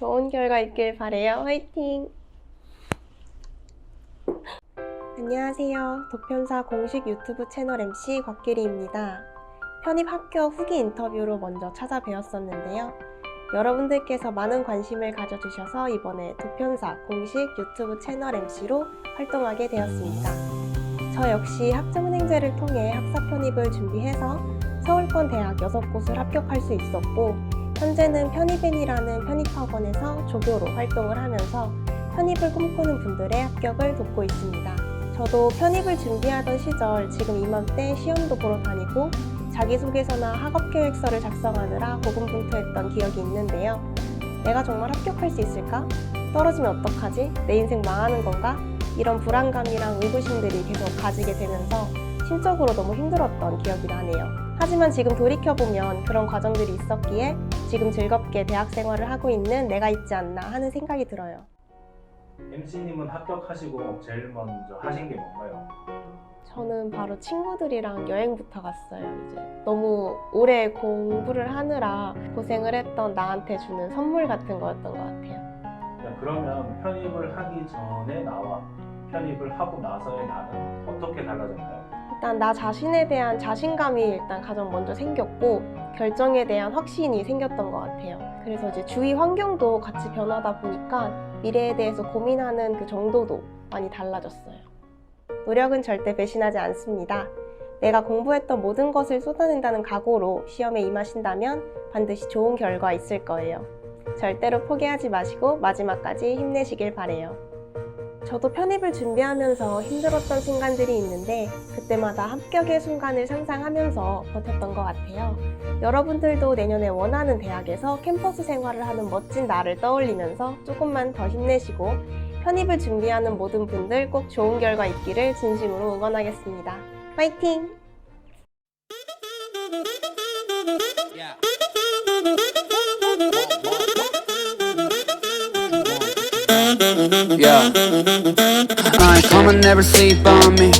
좋은 결과 있길 바래요. 화이팅! 안녕하세요. 도편사 공식 유튜브 채널 MC 곽길이입니다. 편입 합격 후기 인터뷰로 먼저 찾아뵈었었는데요. 여러분들께서 많은 관심을 가져주셔서 이번에 도편사 공식 유튜브 채널 MC로 활동하게 되었습니다. 저 역시 학점은행제를 통해 학사 편입을 준비해서 서울권 대학 6곳을 합격할 수 있었고 현재는 편입인이라는 편입학원에서 조교로 활동을 하면서 편입을 꿈꾸는 분들의 합격을 돕고 있습니다. 저도 편입을 준비하던 시절 지금 이맘때 시험도 보러 다니고 자기소개서나 학업계획서를 작성하느라 고군분투했던 기억이 있는데요. 내가 정말 합격할 수 있을까? 떨어지면 어떡하지? 내 인생 망하는 건가? 이런 불안감이랑 의구심들이 계속 가지게 되면서 심적으로 너무 힘들었던 기억이 나네요. 하지만 지금 돌이켜보면 그런 과정들이 있었기에 지금 즐겁게 대학 생활을 하고 있는 내가 있지 않나 하는 생각이 들어요. MC님은 합격하시고 제일 먼저 하신 게 뭔가요? 저는 바로 친구들이랑 여행부터 갔어요. 이제 너무 오래 공부를 하느라 고생을 했던 나한테 주는 선물 같은 거였던 것 같아요. 야, 그러면 편입을 하기 전에 나와 편입을 하고 나서의 나는 어떻게 달라졌나요? 일단 나 자신에 대한 자신감이 일단 가장 먼저 생겼고 결정에 대한 확신이 생겼던 것 같아요. 그래서 이제 주위 환경도 같이 변하다 보니까 미래에 대해서 고민하는 그 정도도 많이 달라졌어요. 노력은 절대 배신하지 않습니다. 내가 공부했던 모든 것을 쏟아낸다는 각오로 시험에 임하신다면 반드시 좋은 결과 있을 거예요. 절대로 포기하지 마시고 마지막까지 힘내시길 바래요. 저도 편입을 준비하면서 힘들었던 순간들이 있는데 그때마다 합격의 순간을 상상하면서 버텼던 것 같아요. 여러분들도 내년에 원하는 대학에서 캠퍼스 생활을 하는 멋진 나를 떠올리면서 조금만 더 힘내시고 편입을 준비하는 모든 분들 꼭 좋은 결과 있기를 진심으로 응원하겠습니다. 파이팅! Yeah. I come and never sleep on me.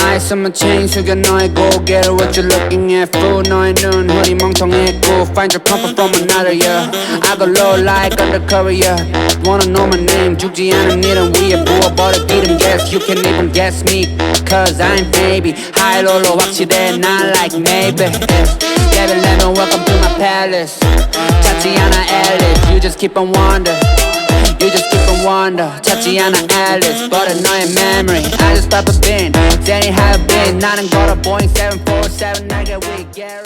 Eyes on my chain, 숙여 너의 고개를 what you looking at? Fool 너의 눈 허리 멍청했고 Find your comfort from another yeah. I go low like undercover yeah. Wanna know my name 죽지 않은 일은 위에 부어버려 기름 Guess you can even guess me Cause I'm baby High low 확실해 not like maybe Devil let me welcome to my palace 찾지 않아 Alice You just keep on wonder You just keep on wonder 찾지 않아 Alice But 너의 memory I just pop a bin Danny have been 나는 걸어 Boeing 747 I get weak Get ready